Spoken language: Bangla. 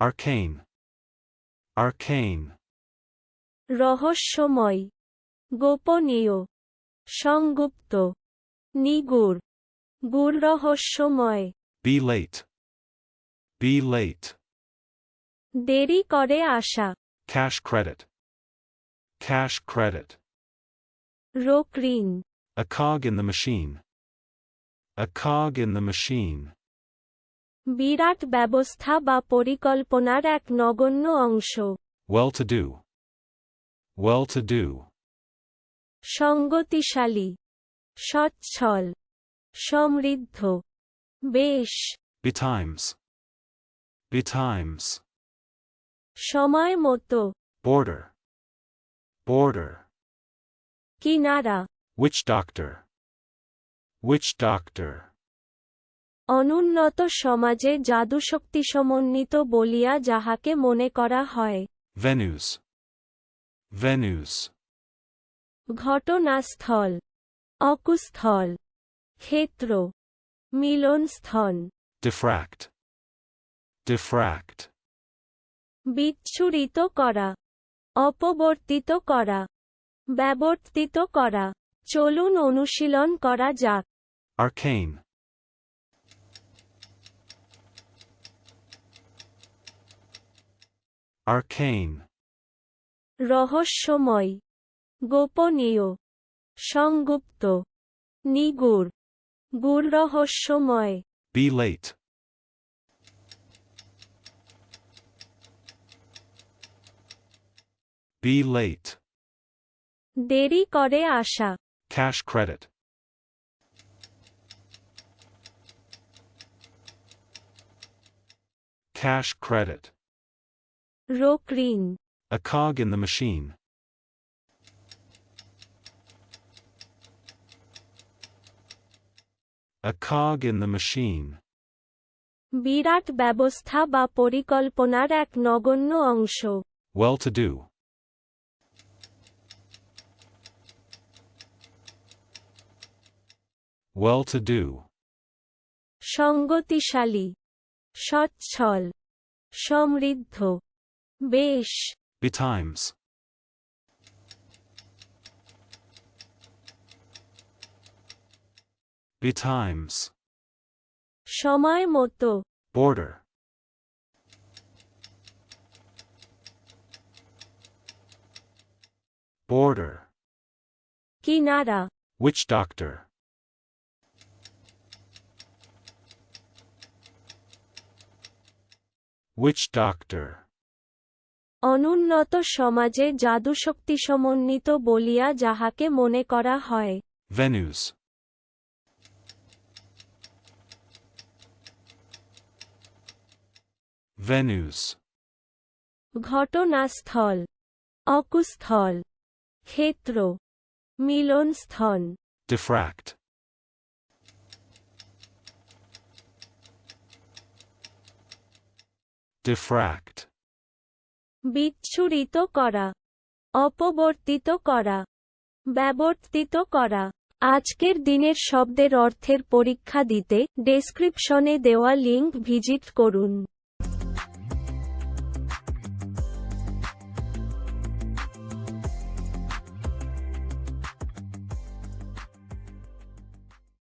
Arcane. Arcane. রহস্যময় গোপনীয় সংগুপ্ত নিগুড় গুড় রহস্যময় Be late. Be late. দেরি করে আসা Cash credit. Cash credit. রোক ঋণ A cog in the machine. A cog in the machine. বিরাট ব্যবস্থা বা পরিকল্পনার এক নগণ্য অংশ Well to do. Well to do. সঙ্গতিশালী সচ্ছল সমৃদ্ধ বেশ Betimes. Betimes. সময় মতো Border. Border. কিনারা Witch doctor. Witch doctor. অনুন্নত সমাজে জাদুশক্তি সমন্বিত বলিয়া যাহাকে মনে করা হয় Venus. Venus. ঘটনাস্থল অকুস্থল ক্ষেত্র মিলনস্থল Diffract. Diffract. বিচ্ছুরিত করা অপবর্তিত করা ব্যবর্তিত করা চলুন অনুশীলন করা যাক Arcane. Arcane. রহস্যময় গোপনীয় সংগুপ্ত নিগুড় গুড় রহস্যময় Be late. Be late. দেরি করে আসা Cash credit. Cash credit. রোক ঋণ A cog in the machine. A cog in the machine. বিরাট ব্যবস্থা বা পরিকল্পনার এক নগণ্য অংশ Well to do. Well to do. সঙ্গতিশালী সচ্ছল সমৃদ্ধ বেশ Betimes. Betimes. সময় মতো Border. Border. কিনারা Witch doctor. Witch doctor. অনুন্নত সমাজে জাদুশক্তি সমন্বিত বলিয়া যাহাকে মনে করা হয় Venus. Venus. ঘটনাস্থল অকুস্থল ক্ষেত্র মিলনস্থল Diffract. Diffract. বিচ্ছুরিত করা, অপবর্তিত করা, ব্যবর্তিত করা। আজকের দিনের শব্দের অর্থের পরীক্ষা দিতে ডেসক্রিপশনে দেওয়া লিঙ্ক ভিজিট করুন।